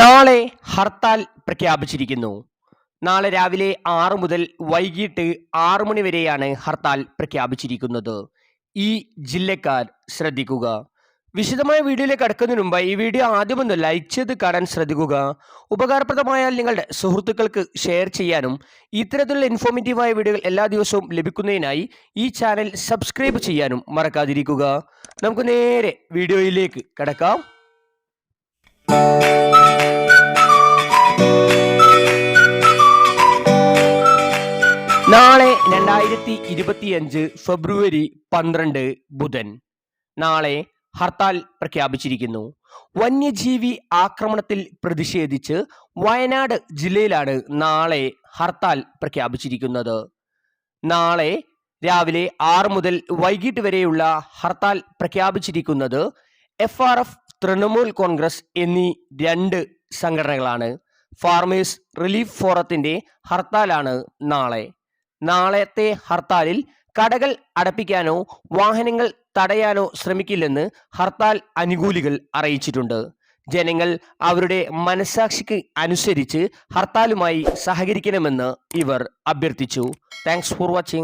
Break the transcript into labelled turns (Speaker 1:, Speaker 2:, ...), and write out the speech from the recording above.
Speaker 1: നാളെ ഹർത്താൽ പ്രഖ്യാപിച്ചിരിക്കുന്നു. നാളെ രാവിലെ ആറ് മുതൽ വൈകിട്ട് ആറു മണി വരെയാണ് ഹർത്താൽ പ്രഖ്യാപിച്ചിരിക്കുന്നത്. ഈ ജില്ലക്കാർ ശ്രദ്ധിക്കുക. വിശദമായ വീഡിയോയിലേക്ക് അടുക്കുന്നതിന് മുമ്പ് ഈ വീഡിയോ ആദ്യം ഒന്ന് ലൈക്ക് ചെയ്ത് കാണാൻ ശ്രദ്ധിക്കുക. ഉപകാരപ്രദമായാൽ നിങ്ങളുടെ സുഹൃത്തുക്കൾക്ക് ഷെയർ ചെയ്യാനും ഇത്തരത്തിലുള്ള ഇൻഫോർമേറ്റീവായ വീഡിയോകൾ എല്ലാ ദിവസവും ലഭിക്കുന്നതിനായി ഈ ചാനൽ സബ്സ്ക്രൈബ് ചെയ്യാനും മറക്കാതിരിക്കുക. നമുക്ക് നേരെ വീഡിയോയിലേക്ക് കടക്കാം. നാളെ രണ്ടായിരത്തി ഇരുപത്തിയഞ്ച് ഫെബ്രുവരി പന്ത്രണ്ട് ബുധൻ. നാളെ ഹർത്താൽ പ്രഖ്യാപിച്ചിരിക്കുന്നു. വന്യജീവി ആക്രമണത്തിൽ പ്രതിഷേധിച്ച് വയനാട് ജില്ലയിലാണ് നാളെ ഹർത്താൽ പ്രഖ്യാപിച്ചിരിക്കുന്നത്. നാളെ രാവിലെ ആറ് മുതൽ വൈകിട്ട് വരെയുള്ള ഹർത്താൽ പ്രഖ്യാപിച്ചിരിക്കുന്നത് F R F Trinamool Congress എന്നീ രണ്ട് സംഘടനകളാണ്. ഫാർമേഴ്സ് റിലീഫ് ഫോറത്തിന്റെ ഹർത്താലാണ് നാളെ. നാളത്തെ ഹർത്താലിൽ കടകൾ അടപ്പിക്കാനോ വാഹനങ്ങൾ തടയാനോ ശ്രമിക്കില്ലെന്ന് ഹർത്താൽ അനുകൂലികൾ അറിയിച്ചിട്ടുണ്ട്. ജനങ്ങൾ അവരുടെ മനസാക്ഷിക്ക് അനുസരിച്ച് ഹർത്താലുമായി സഹകരിക്കണമെന്ന് ഇവർ അഭ്യർത്ഥിച്ചു. Thanks for watching